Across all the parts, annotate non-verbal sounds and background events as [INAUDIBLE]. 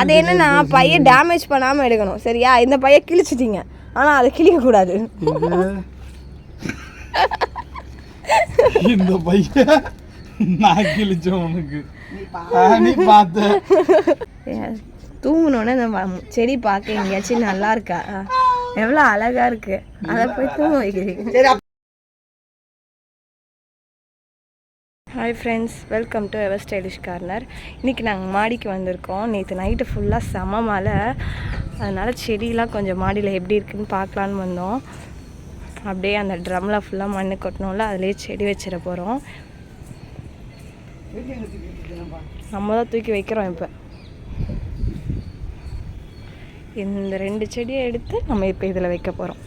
அது என்னன்னா பைய டேமேஜ் பண்ணாம எடுக்கணும் சரியா? இந்த பைய கிழிச்சிட்டீங்க. ஆனா அதை கிழிக்க கூடாது இது? இந்த பையன் நான் கிழிச்சேன் உனக்கு. நீ பார்த்த. இந்த செடி பார்க்க எங்கேயாச்சும் நல்லா இருக்கா? எவ்வளோ அழகா இருக்கு. அதை போய் தூங்க வைக்கிறீங்க. Hi friends welcome to our stylish corner இன்றைக்கி நாங்கள் மாடிக்கு வந்திருக்கோம். நேற்று நைட்டு ஃபுல்லாக செம மழை. அதனால் செடியெலாம் கொஞ்சம் மாடியில் எப்படி இருக்குன்னு பார்க்கலான்னு வந்தோம். அப்படியே அந்த ட்ரம்மில் ஃபுல்லாக மண்ணு கொட்டணும்ல அதுலேயே செடி வச்சிட போகிறோம் நம்ம தான் தூக்கி வைக்கிறோம் இப்போ. இந்த ரெண்டு செடியை எடுத்து நம்ம இப்போ இதில் வைக்க போகிறோம்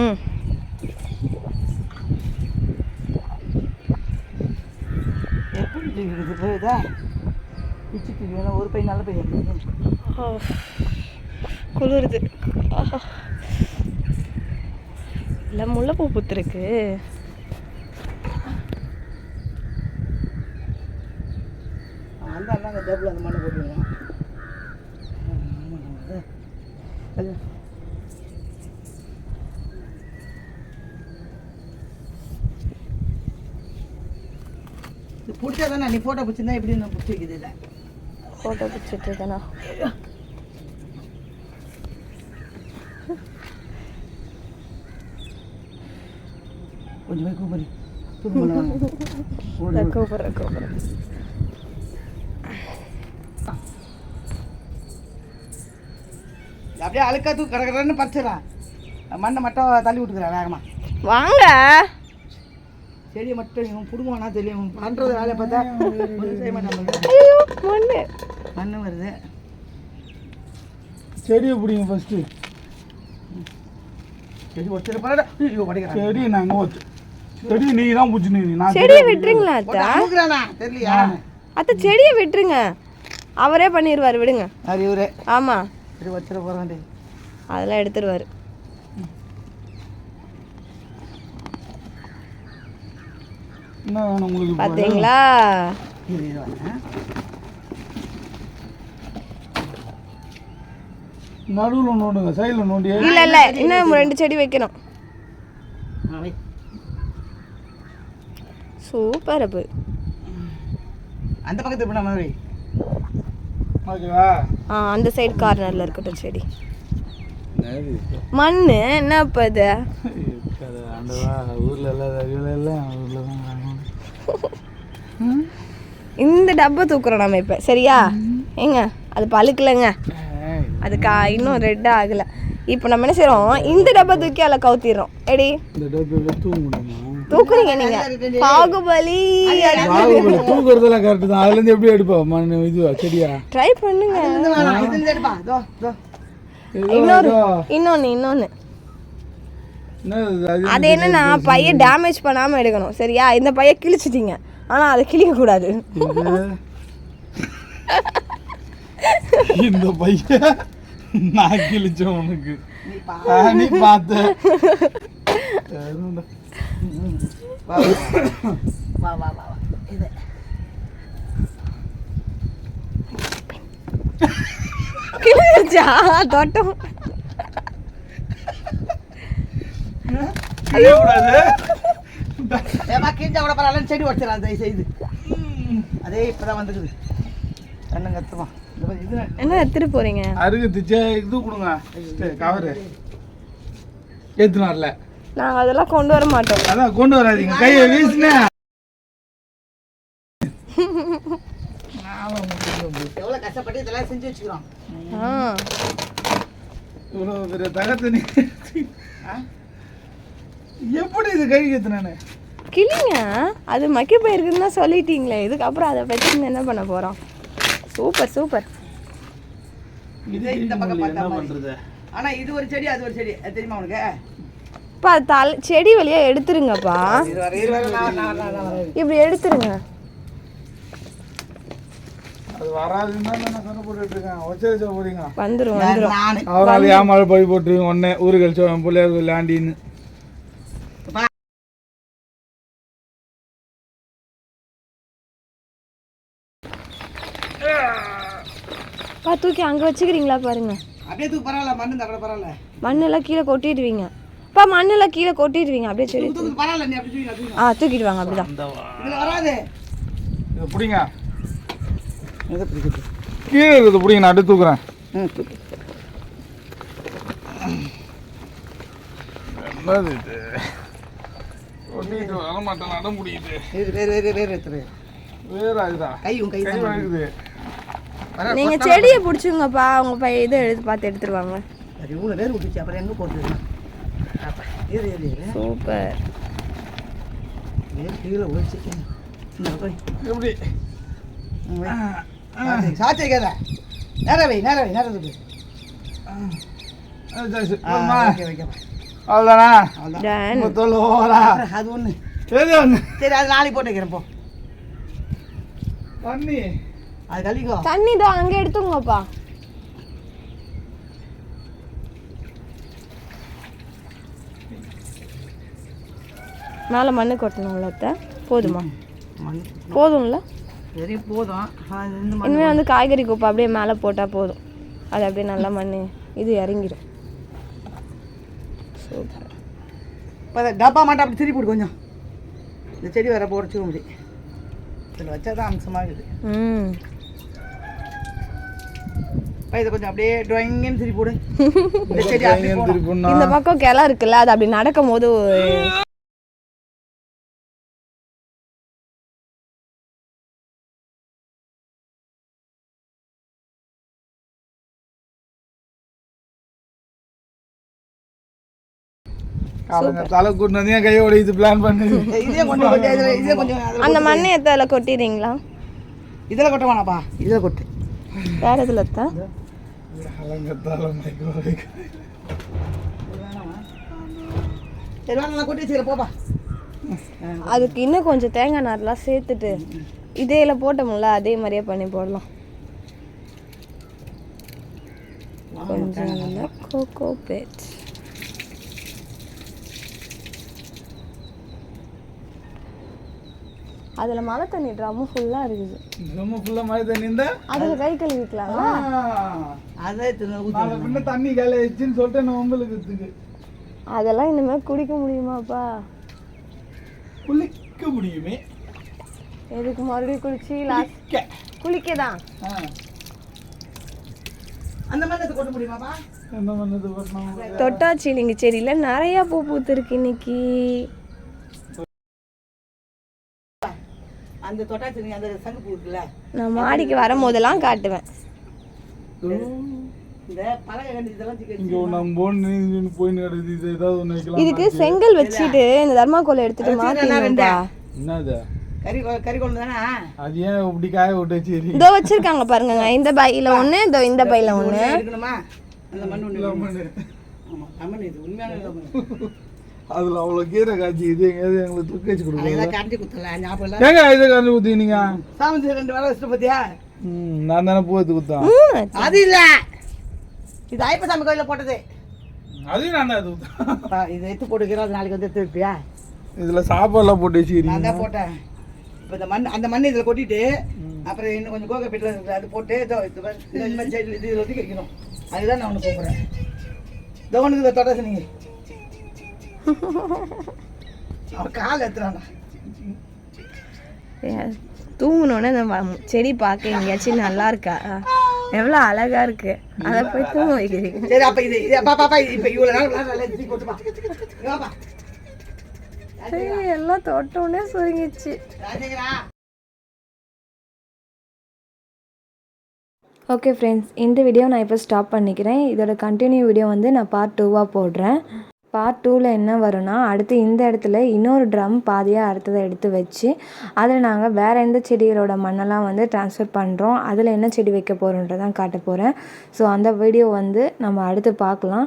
ம். எப்படி இருக்குது. போகுதா பிச்சுட்டு வேணும் ஒரு பை நல்ல பை இருக்குது ஓ, குளிருது. இல்லை முல்லைப்பூ பூத்துருக்கு. அந்த அண்ணா அந்த டபுள் அந்த மண்ணை போட்டுருவோம் இது பிடிச்சா தானே நீ ஃபோட்டோ பிடிச்சிருந்தா எப்படி நான் பிடிச்சி வைக்கிறது இல்லை ஃபோட்டோ பிடிச்சிட்டு இருக்கேனா? கொஞ்சம் போய் கூப்பிடு. கூப்பிட்றேன் கூப்பிட்றேன். அப்படியே அழுக்கா தூக்கு கடற்கடன்னு பறிச்சிடறான் மண்ணை மட்டும் தள்ளி விட்டுக்கிறேன் வேகமா. வாங்க. செடியை மட்டும் இவன் பிடுங்குவானா தெரியும் இவன் பண்ணுறது வேலையை பார்த்தா ஒண்ணும் செய்ய மாட்டான் ஐயோ மண்ணு மண்ணு வருது. செடியை பிடிங்க ஃபர்ஸ்ட் செடி ஒருத்தர் ஐயோ படிக்கிறான் செடி நாங்க வச்சு செடி நீ தான் பிடிச்சி நீ நான் செடியை விட்டுருங்களா அத்தா? தெரியலையா? அத்தை செடியை விட்டுருங்க. அவரே பண்ணிடுவார் விடுங்க. அது இவரு ஆமாம் சரி வச்சிட போகிறாண்டி அதெல்லாம் எடுத்துருவார் என்ன வேணும் உங்களுக்கு இப்போ? பார்த்தீங்களா. நடுவுல நோண்டுங்க சைடில் நோண்டி இல்லை இல்லை இன்னும் ரெண்டு செடி வைக்கணும். சூப்பர் அப்போ. அந்த பக்கத்து வை. ஓகேவா? ஆ அந்த சைடு கார்னரில் இருக்கட்டும் செடி. மண்ணு என்ன இப்போ இது ஊர்ல இல்லாத அறிவியல எல்லாம் ஊர்ல தான் இந்த டப்பா தூக்குறோம் நம்ம இப்போ. சரியா? ஏங்க அது பழுக்கலைங்க. அது கா இன்னும் ரெட்டாக ஆகலை. இப்போ நம்ம என்ன செய்கிறோம் இந்த டப்பா தூக்கி அதில் கவுத்திடுறோம். எடி? தூக்குறீங்க நீங்கள் பாகுபலி. பாகுபலி தூக்குறதெல்லாம் கரெக்டு தான். அதுல இருந்து எப்படி எடுப்பா மண் இதுவா? செடியா? ட்ரை பண்ணுங்க. இன்னொரு ஏதோ. இன்னொன்று இன்னொன்று என்னது இது? அது என்னன்னா பைய டேமேஜ் பண்ணாமல் எடுக்கணும் சரியா? இந்த பைய கிழிச்சிட்டீங்க. ஆனால் அதை கிழிக்கக்கூடாது? இந்த பையன் நான் கிழிச்சேன் உனக்கு. நீ பார்த்த. [LAUGHS] கிழிச்சா தோட்டம். செய்யக்கூடாது. ஏம்மா, கிழிஞ்சா கூட பரவாயில்ல, செடி உடைச்சிடலாம், தயவு செய்து. அதே இப்பதான் வந்துக்குது. கண்ணு கத்துமா. என்ன? எடுத்துட்டு போறீங்க? அருகு திச்சே இது கொடுங்க. கவரு. ஏத்துன்னு வரல நாங்கள் அதெல்லாம் கொண்டு வர மாட்டோம் அதான் கொண்டு வராதீங்க. கையை வீசினே எவ்வளவு கஷ்டப்பட்டு இதெல்லாம் செஞ்சு வச்சுக்கிறோம். ஆ. இவ்வளோ பெரிய தகத்தை? எப்படி இது கை ஏத்துனானே கிளிங்க அது மக்கி போயிருக்குன்னு தான் சொல்லிட்டீங்களே. இதுக்கப்புறம் அதை வச்சு என்ன பண்ண போகிறோம் சூப்பர் சூப்பர். இது இந்த பக்கம் பார்த்தா மாதிரி. பண்றது? ஆனா இது ஒரு செடி அது ஒரு செடி. தெரியுமா உனக்கு? பா தலை செடி வழியா எடுத்துருங்கப்பா. நான் நான் நான் நான். இப்படி எடுத்துருங்க. அது வராதுன்னு தான் நான் சண்டை போட்டுட்டு இருக்கேன். வச்சு வச்ச போறீங்க வந்துரும் வந்துரும். நானு. அவரால் ஏமாறு பழி போட்டு ஒன்னே ஊரு கழிச்சு பிள்ளையார் கோயில் ஆண்டின்னு. தூக்கி அங்கே வச்சுக்கிறீங்களா பாருங்க. அப்படியே தூக்கு பரவாயில்ல மண்ணு இருந்தா கூட பரவாயில்ல. மண்ணெல்லாம் கீழே கொட்டிடுவீங்க. அப்பா மண்ணெல்லாம் கீழே கொட்டிடுவீங்க. அப்படியே செடி பரவாயில்ல நீ அப்படி தூக்கி ஆ தூக்கிட்டு வாங்க அப்படிதான் இதுல வராது. இதை பிடிங்க. எதை கீழே இருக்குது பிடிங்க நான் அடுத்து தூக்குறேன். ம் தூக்கு. என்னது இது? ஒட்டிக்கிட்டு வர மாட்டேன் நட முடியுது வேறு வேறு வேறு எடுத்துரு. வேற இதுதான் கை கை வர நீங்க செடியை பிடிச்சுங்கப்பா அவங்க பையன் இதை எடுத்து பார்த்து எடுத்துருவாங்க. அது இவ்வளோ வேறு விட்டுச்சு அப்புறம் எங்கே இரு இரு சூப்பர். கீழே ஒழிச்சு இந்த போய். எப்படி? ம், வை. சாத்தி- சாத்தி வைக்காத நேரம் வை நேரம் வை நேரம் வை ஆ, சரி, சரி. ஆ, போதுமா? ஓகே வைக்கப்பா அவ்வளோதானா அது ஒன்று சரி ஒன்று சரி அது நாளைக்கு போட்டு வைக்கிறேன் போ. பண்ணி அது கழிக்கோ தண்ணி தான் அங்கே எடுத்துங்கப்பா மேலே மண்ணு கொட்டணும்ல அத்தை போதுமா? போதும்ல? சரி போதும். இனிமேல் வந்து காய்கறி குப்பை அப்படியே மேலே போட்டால் போதும். அது அப்படியே நல்லா மண் இது இறங்கிடும். சூப்பர். டப்பா மாட்டா அப்படி திருப்பி கொஞ்சம். இந்த செடி வர போடச்சு அப்படி இதில் வச்சா தான் அம்சமாக இருக்குது ம். இதை கொஞ்சம் அப்படியே ட்ராயிங்னு திருப்பி விடு [LAUGHS] இந்த செடி பக்கம் கிளை இருக்குல்ல அது அப்படி நடக்கும் போது அந்த மண்ணை எத்தால கொட்டிடுறீங்களா? இதில் கொட்ட வேணாப்பா இதில் கொட்டு. வேற இதில் போப்பா அதுக்கு இன்னும் கொஞ்சம் தேங்காய் நார்லாம் சேர்த்துட்டு இதேல போட்டோம்ல அதே மாதிரியே பண்ணி போடலாம். கொஞ்சம் கோகோ பேட் அதில் மழை தண்ணி ட்ரம்மு ஃபுல்லாக இருக்குது. ரொம்ப ஃபுல்லாக மழை தண்ணி இருந்தா? அதில் கை கழுவிக்கலாங்களா தண்ணி சொல்லிட்டு நான் உங்களுக்கு அதெல்லாம் இனிமேல் குடிக்க முடியுமாப்பா? குளிக்க முடியுமே. எதுக்கு மறுபடியும் குளிச்சு லாஸ்ட். குளிக்க. தான் ஆ. அந்த மாதிரி எடுத்து கொட்ட முடியுமாப்பா என்ன பண்ணது பண்ணோம் தொட்டாச்சிலிங்க செடியில் நிறையா பூ பூத்துருக்கு இன்னைக்கு. அந்த தொட்டாச்சி அந்த சங்குப்பூ இருக்குல்ல. நான் மாடிக்கு வரும்போதெல்லாம் காட்டுவேன். இதுக்கு செங்கல் வச்சுட்டு இந்த தர்மாக்கோலை எடுத்துட்டு மாத்திடுங்கப்பா என்னது? கறி கொ- கறி கொண்டு தானே? அது ஏன் இப்படி காய விட்டு சரி இதோ வச்சிருக்காங்க பாருங்க இந்த பையில ஒண்ணு இதோ இந்த பையில ஒண்ணு. அதுல அவ்வளவு கீரை காய்ச்சி இது எங்கேயாவது எங்களுக்கு தூக்கி வச்சு கொடுங்க. ஏங்க இதை ரெண்டு வேலை வச்சுட்டு பார்த்தியா ம் நான் தானே பூ எடுத்து கொடுத்தேன் வச்சு. அது இல்ல. இது ஐப்பசாமி கோயிலில் போட்டது. அதையும் நான் தான் பா, இதை எடுத்து போட்டுக்கிறோம் அது நாளைக்கு வந்து எடுத்து வைப்பியா? இதுல சாப்பாடுலாம் போட்டு நான் வச்சுக்கிறீங்க தான் போட்டேன். இப்போ இந்த மண் அந்த மண் இதில் கொட்டிட்டு அப்புறம் இன்னும் கொஞ்சம் கோகை பெட்டில் இருக்குது அது போட்டு இதோ இது இந்த மாதிரி சைடில் இது இதில் ஒட்டி வைக்கணும். அதுதான் நான் ஒன்று கூப்பிட்றேன் இதோ ஒன்று இதை தொட சொன்னீங்க. அவன் கால் தூங்குனோடனே இந்த ம- செடி பார்க்க எங்கேயாச்சும் நல்லா இருக்கா? எவ்வளோ அழகா இருக்கு. அதை போய் தூங்க. வைக்கிறீங்க சரி அப்போ இது இது பாப்பா இப்போ இவ்வளோ நாள் ஏய், எல்லாம் தொட்டோடனே சுருங்கிச்சு ஓகே ஃப்ரெண்ட்ஸ் இந்த வீடியோ நான் இப்போ ஸ்டாப் பண்ணிக்கிறேன். இதோட கண்டினியூ வீடியோ வந்து நான் பார்ட் டூவாக போடுறேன். பார்ட் டூவில் என்ன வரும்னா அடுத்து இந்த இடத்துல இன்னொரு ட்ரம் பாதியாக அடுத்ததை எடுத்து வச்சு அதில் நாங்கள் வேறு எந்த செடிகளோட மண்ணெல்லாம் வந்து ட்ரான்ஸ்ஃபர் பண்ணுறோம் அதில் என்ன செடி வைக்க போகிறோன்றதான் காட்ட போகிறேன் ஸோ அந்த வீடியோ வந்து நம்ம அடுத்து பார்க்கலாம்.